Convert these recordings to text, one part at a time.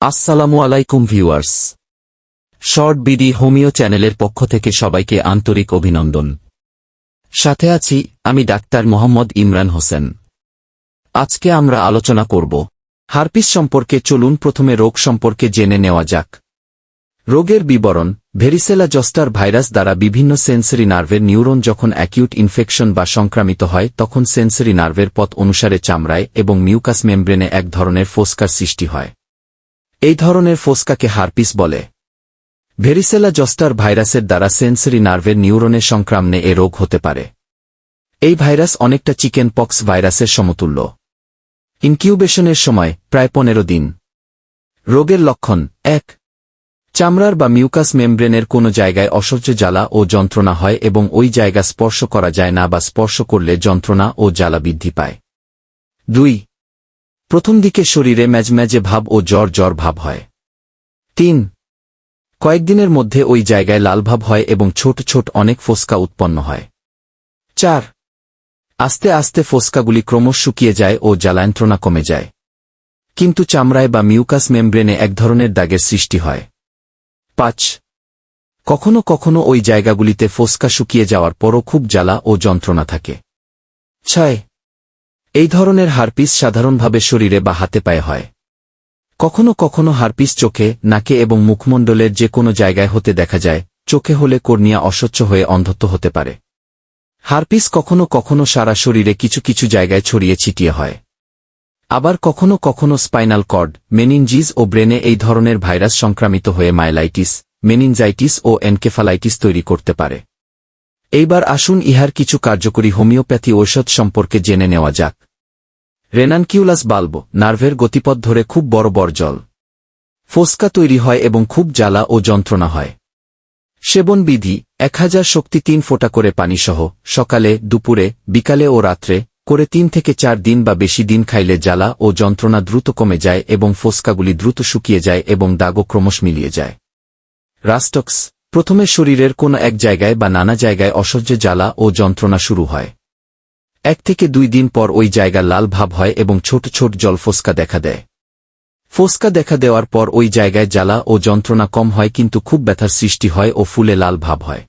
আসসালামু আলাইকুম viewers. Short BD homeo চ্যানেলের পক্ষ থেকে সবাইকে আন্তরিক অভিনন্দন। সাথে আছি আমি ডাক্তার মোহাম্মদ ইমরান হোসেন। আজকে আমরা আলোচনা করব, হারপিস সম্পর্কে চলুন প্রথমে রোগ সম্পর্কে জেনে নেওয়া যাক। রোগের বিবরণ, ভেরিসেলা জস্টার ভাইরাস দ্বারা বিভিন্ন সেন্সরি নার্ভের নিউরন যখন অ্যাকিউট ইনফেকশন বা সংক্রামিত হয়, তখন সেন্সরি নার্ভের পথ অনুসারে চামড়ায় এবং মিউকাস মেমব্রেনে এক ধরনের ফোস্কার সৃষ্টি হয়। এই ধরনের ফোস্কাকে হারপিস বলে। ভেরিসেলা জস্টার ভাইরাসের দ্বারা সেন্সরি নার্ভের নিউরনের সংক্রামণে এ রোগ হতে পারে। এই ভাইরাস অনেকটা চিকেন পক্স ভাইরাসের সমতুল্য। ইনকিউবেশনের সময় প্রায় পনেরো দিন। রোগের লক্ষণ, এক। চামড়ার বা মিউকাস মেমব্রেনের কোনো জায়গায় অসহ্য জ্বালা ও যন্ত্রণা হয় এবং ওই জায়গা স্পর্শ করা যায় না বা স্পর্শ করলে যন্ত্রণা ও জ্বালা বৃদ্ধি পায়। দুই। প্রথম দিকে শরীরে ম্যাজম্যাজে ভাব ও জ্বর জ্বর ভাব হয়। তিন, কয়েকদিনের মধ্যে ওই জায়গায় লালভাব হয় এবং ছোট ছোট অনেক ফোস্কা উৎপন্ন হয়। চার, আস্তে আস্তে ফোস্কাগুলি ক্রমশ শুকিয়ে যায় ও জ্বালায়ন্ত্রণা কমে যায়। কিন্তু চামড়ায় বা মিউকাস মেমব্রেনে এক ধরনের দাগের সৃষ্টি হয়। পাঁচ, কখনো কখনো ওই জায়গাগুলিতে ফোস্কা শুকিয়ে যাওয়ার পরও খুব জ্বালা ও যন্ত্রণা থাকে। ছয় এই ধরনের হারপিস সাধারণভাবে শরীরে বা হাতে পায়ে হয়। কখনো কখনো হারপিস চোখে, নাকে এবং মুখমণ্ডলের যে কোনো জায়গায় হতে দেখা যায়, চোখে হলে কর্নিয়া অস্বচ্ছ হয়ে অন্ধত্ব হতে পারে। হারপিস কখনো কখনো সারা শরীরে কিছু কিছু জায়গায় ছড়িয়ে ছিটিয়ে হয়। আবার কখনো কখনো স্পাইনাল কর্ড মেনিনজিজ ও ব্রেনে এই ধরনের ভাইরাস সংক্রামিত হয়ে মাইলাইটিস, মেনিনজাইটিস ও এনকেফালাইটিস তৈরি করতে পারে। এইবার আসুন ইহার কিছু কার্যকরী হোমিওপ্যাথি ঔষধ সম্পর্কে জেনে নেওয়া যাক। রেনানকিউলাস বাল্ব, নার্ভের গতিপথ ধরে খুব বড় বড় জল ফোস্কা তৈরি হয় এবং খুব জ্বালা ও যন্ত্রণা হয়। সেবন বিধি, এক হাজার শক্তি তিন ফোঁটা করে পানিসহ, সকালে, দুপুরে, বিকালে ও রাত্রে, করে তিন থেকে চার দিন বা বেশি দিন খাইলে জ্বালা ও যন্ত্রণা দ্রুত কমে যায় এবং ফোস্কাগুলি দ্রুত শুকিয়ে যায় এবং দাগও ক্রমশ মিলিয়ে যায়। রাস্টক্স প্রথমে শরীরের কোনো এক জায়গায় বা নানা জায়গায় অসহ্য জ্বালা ও যন্ত্রণা শুরু হয়। এক থেকে দুই দিন পর ওই জায়গা লাল ভাব হয় এবং ছোট ছোট জল ফোস্কা দেখা দেয়। ফোস্কা দেখা দেওয়ার পর ওই জায়গায় জ্বালা ও যন্ত্রণা কম হয় কিন্তু খুব ব্যথার সৃষ্টি হয় ও ফুলে লাল ভাব হয়।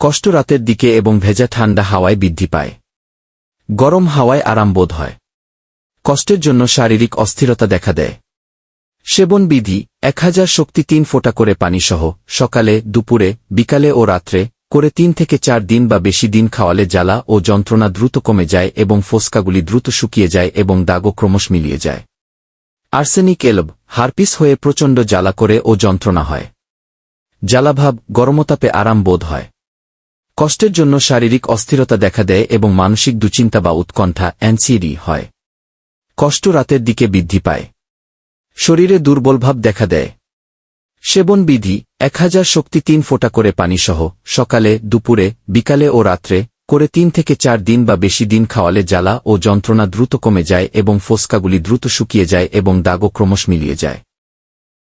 কষ্ট রাতের দিকে এবং ভেজা ঠান্ডা হাওয়ায় বৃদ্ধি পায়। গরম হাওয়ায় আরাম বোধ হয়। কষ্টের জন্য শারীরিক অস্থিরতা দেখা দেয়। সেবন বিধি এক হাজার শক্তি তিন ফোঁটা করে পানিসহ, সকালে, দুপুরে, বিকালে ও রাত্রে, করে তিন থেকে চার দিন বা বেশি দিন খাওয়ালে জ্বালা ও যন্ত্রণা দ্রুত কমে যায় এবং ফোস্কাগুলি দ্রুত শুকিয়ে যায় এবং দাগও ক্রমশ মিলিয়ে যায়। আর্সেনিক এলব, হারপিস হয়ে প্রচণ্ড জ্বালা করে ও যন্ত্রণা হয়। জ্বালাভাব, গরমতাপে আরাম বোধ হয়। কষ্টের জন্য শারীরিক অস্থিরতা দেখা দেয় এবং মানসিক দুচিন্তা বা উৎকণ্ঠা অ্যানসিডি হয়। কষ্ট রাতের দিকে বৃদ্ধি পায়। শরীরে দুর্বলভাব দেখা দেয়। সেবন বিধি, এক হাজার শক্তি তিন ফোঁটা করে পানিসহ, সকালে, দুপুরে, বিকালে ও রাত্রে, করে তিন থেকে চার দিন বা বেশি দিন খাওয়ালে জ্বালা ও যন্ত্রণা দ্রুত কমে যায় এবং ফোসকাগুলি দ্রুত শুকিয়ে যায় এবং দাগও ক্রমশ মিলিয়ে যায়।